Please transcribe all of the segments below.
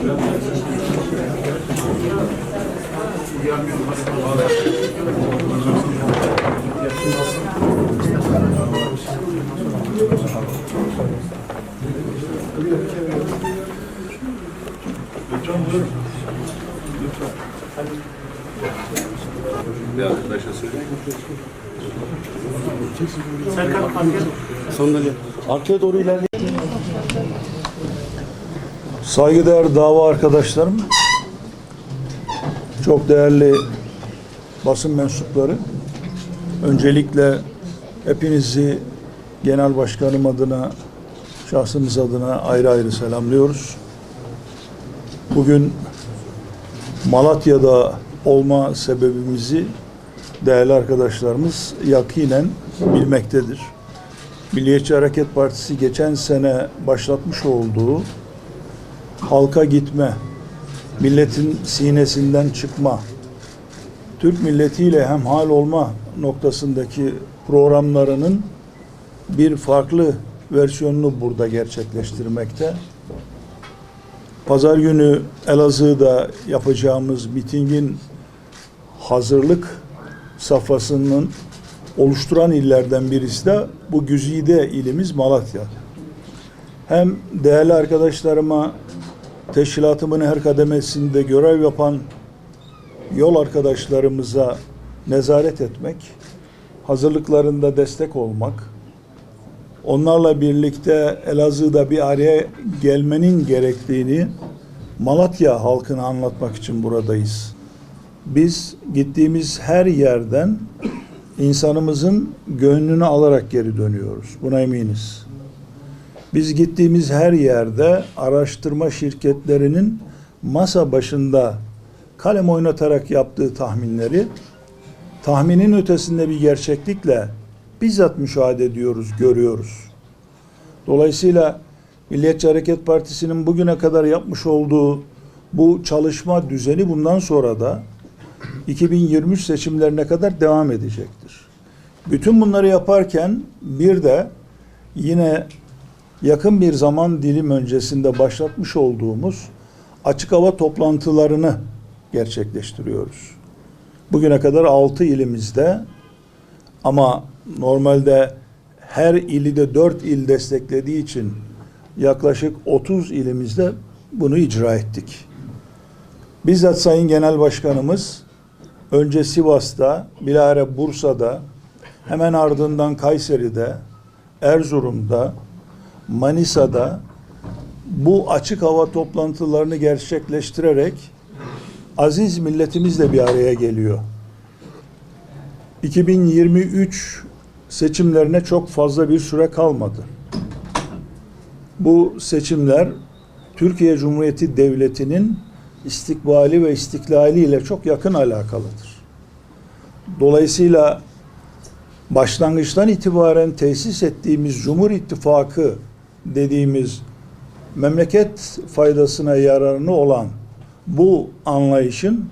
Bir arkadaşa söyleyeyim. Sandalye. Arkaya doğru ilerle. Saygıdeğer dava arkadaşlarım, çok değerli basın mensupları, öncelikle hepinizi genel başkanım adına, şahsımız adına ayrı ayrı selamlıyoruz. Bugün Malatya'da olma sebebimizi değerli arkadaşlarımız yakinen bilmektedir. Milliyetçi Hareket Partisi geçen sene başlatmış olduğu halka gitme, milletin sinesinden çıkma, Türk milletiyle hemhal olma noktasındaki programlarının bir farklı versiyonunu burada gerçekleştirmekte. Pazar günü Elazığ'da yapacağımız mitingin hazırlık safhasının oluşturan illerden birisi de bu güzide ilimiz Malatya. Hem değerli arkadaşlarıma teşkilatımın her kademesinde görev yapan yol arkadaşlarımıza nezaret etmek, hazırlıklarında destek olmak, onlarla birlikte Elazığ'da bir araya gelmenin gerektiğini Malatya halkına anlatmak için buradayız. Biz gittiğimiz her yerden insanımızın gönlünü alarak geri dönüyoruz. Buna eminiz. Biz gittiğimiz her yerde araştırma şirketlerinin masa başında kalem oynatarak yaptığı tahminleri tahminin ötesinde bir gerçeklikle bizzat müşahede ediyoruz, görüyoruz. Dolayısıyla Milliyetçi Hareket Partisi'nin bugüne kadar yapmış olduğu bu çalışma düzeni bundan sonra da 2023 seçimlerine kadar devam edecektir. Bütün bunları yaparken bir de yine yakın bir zaman dilim öncesinde başlatmış olduğumuz açık hava toplantılarını gerçekleştiriyoruz. Bugüne kadar 6 ilimizde ama normalde her ili de 4 il desteklediği için yaklaşık 30 ilimizde bunu icra ettik. Bizzat Sayın Genel Başkanımız önce Sivas'ta, bilahare Bursa'da, hemen ardından Kayseri'de, Erzurum'da, Manisa'da bu açık hava toplantılarını gerçekleştirerek aziz milletimizle bir araya geliyor. 2023 seçimlerine çok fazla bir süre kalmadı. Bu seçimler Türkiye Cumhuriyeti Devleti'nin istikbali ve istiklali ile çok yakın alakalıdır. Dolayısıyla başlangıçtan itibaren tesis ettiğimiz Cumhur İttifakı dediğimiz memleket faydasına yararını olan bu anlayışın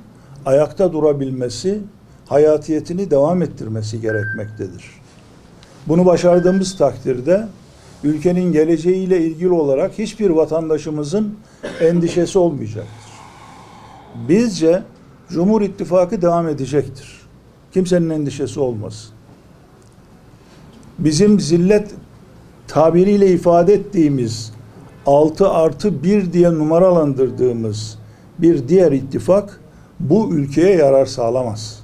ayakta durabilmesi, hayatiyetini devam ettirmesi gerekmektedir. Bunu başardığımız takdirde ülkenin geleceğiyle ilgili olarak hiçbir vatandaşımızın endişesi olmayacaktır. Bizce Cumhur İttifakı devam edecektir. Kimsenin endişesi olmasın. Bizim zillet tabiriyle ifade ettiğimiz 6 artı 1 diye numaralandırdığımız bir diğer ittifak bu ülkeye yarar sağlamaz.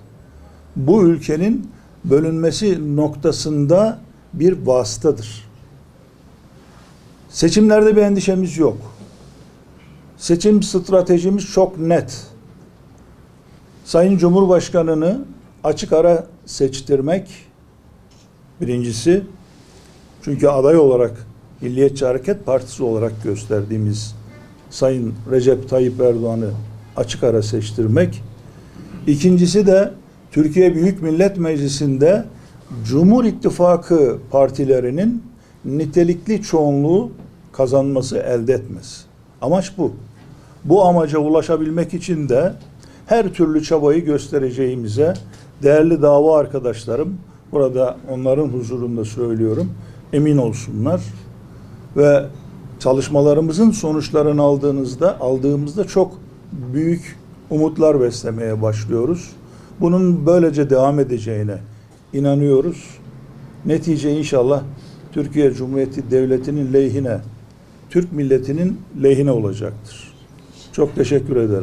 Bu ülkenin bölünmesi noktasında bir vasıtadır. Seçimlerde bir endişemiz yok. Seçim stratejimiz çok net. Sayın Cumhurbaşkanı'nı açık ara seçtirmek birincisi. Çünkü aday olarak Milliyetçi Hareket Partisi olarak gösterdiğimiz Sayın Recep Tayyip Erdoğan'ı açık ara seçtirmek. İkincisi de Türkiye Büyük Millet Meclisi'nde Cumhur İttifakı partilerinin nitelikli çoğunluğu kazanması elde etmesi. Amaç bu. Bu amaca ulaşabilmek için de her türlü çabayı göstereceğimize değerli dava arkadaşlarım burada onların huzurunda söylüyorum emin olsunlar ve çalışmalarımızın sonuçlarını aldığınızda aldığımızda çok büyük umutlar beslemeye başlıyoruz. Bunun böylece devam edeceğine inanıyoruz. Netice inşallah Türkiye Cumhuriyeti Devleti'nin lehine, Türk milletinin lehine olacaktır. Çok teşekkür ederim.